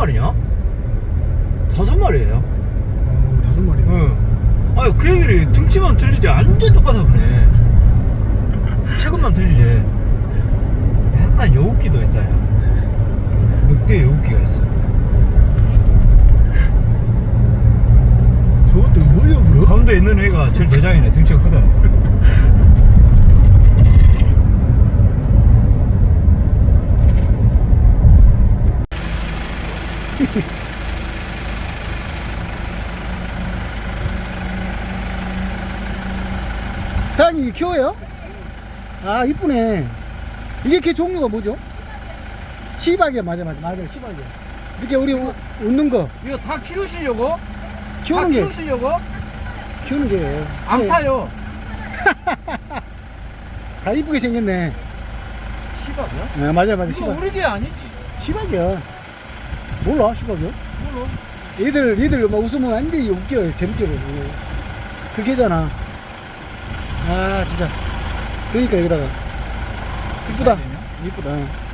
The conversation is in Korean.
마리냐? 다섯 마리예요. 어, 다섯 마리. 응. 아유 그 애들이 등치만 틀리지 완전 똑같아 보네. 체급만 틀리지. 약간 여우기도 있다 야. 늑대 여우기가 있어. 저것들 뭐야, 그럼? 가운데 있는 애가 제일 대장이네. 등치가 크다. 사장님, 이거 키워요? 아, 이쁘네. 이게 걔 종류가 뭐죠? 시박이야, 맞아, 맞아, 맞아, 시박이야. 이렇게 우리 우- 웃는 거, 이거 다 키우시려고? 키우는 다 게, 키우시려고? 키우는 게. 안 네, 파요. 다 이쁘게 생겼네. 시박이야? 아, 맞아, 맞아, 이거 시박. 우리 개 아니지? 시박이야. 몰라, 시박이야? 몰라. 얘들, 얘들 막 웃으면 안 돼. 웃겨. 재밌게 보고. 그게잖아. 아, 진짜. 그러니까 여기다가. 이쁘다. 이쁘다.